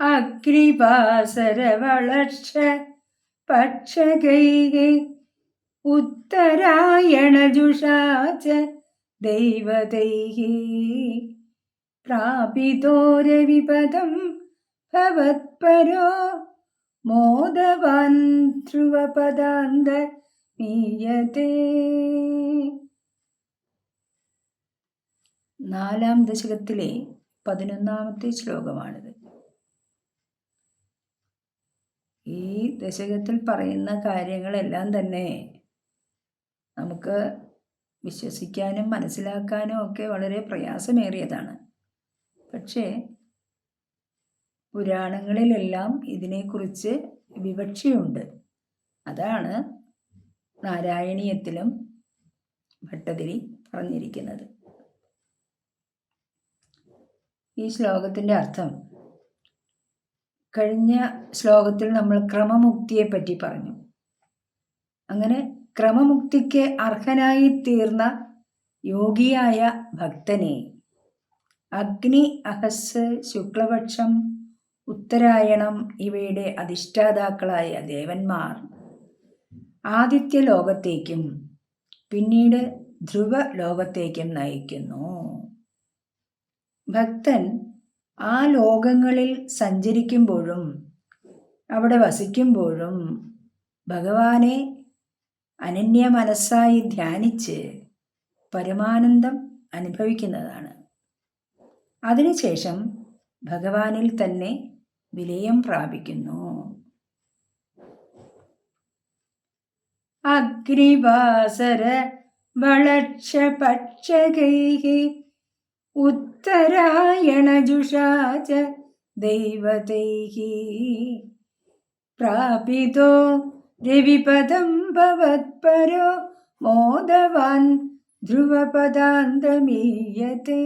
അഗ്രിവാസരവളർഷ പക്ഷകൈകി ഉത്തരായണജുഷാച ദൈവതൈः പ്രാപിതോ രവിപദം ഭവത്പരോ മോദവാൻ ധ്രുവപദാന്ത മീയത്തെ നാലാം ദശകത്തിലെ പതിനൊന്നാമത്തെ ശ്ലോകമാണിത്. ഈ ദശകത്തിൽ പറയുന്ന കാര്യങ്ങളെല്ലാം തന്നെ നമുക്ക് വിശ്വസിക്കാനും മനസ്സിലാക്കാനും ഒക്കെ വളരെ പ്രയാസമേറിയതാണ്. പക്ഷേ പുരാണങ്ങളിലെല്ലാം ഇതിനെക്കുറിച്ച് വിവക്ഷയുണ്ട്. അതാണ് നാരായണീയത്തിലും ഭട്ടതിരി പറഞ്ഞിരിക്കുന്നത്. ഈ ശ്ലോകത്തിന്റെ അർത്ഥം കഴിഞ്ഞ ശ്ലോകത്തിൽ നമ്മൾ ക്രമമുക്തിയെ പറ്റി പറഞ്ഞു. അങ്ങനെ ക്രമമുക്തിക്ക് അർഹനായി തീർന്ന യോഗിയായ ഭക്തനെ അഗ്നി അഹസ് ശുക്ലപക്ഷം ഉത്തരായണം ഇവയുടെ അധിഷ്ഠാതാക്കളായ ദേവന്മാർ ആദിത്യ ലോകത്തേക്കും പിന്നീട് ധ്രുവ ലോകത്തേക്കും നയിക്കുന്നു. ഭക്തൻ ആ ലോകങ്ങളിൽ സഞ്ചരിക്കുമ്പോഴും അവിടെ വസിക്കുമ്പോഴും ഭഗവാനെ അനന്യ മനസ്സായി ധ്യാനിച്ച് പരമാനന്ദം അനുഭവിക്കുന്നതാണ്. അതിനുശേഷം ഭഗവാനിൽ തന്നെ വിലയം പ്രാപിക്കുന്നു. അഗ്നിവാസര വളക്ഷ പക്ഷകൈ उत्तरायणजुषा च दैवतैः प्रापितो रविपदं भवत्परो मोदवान् ध्रुवपदान्तमीयते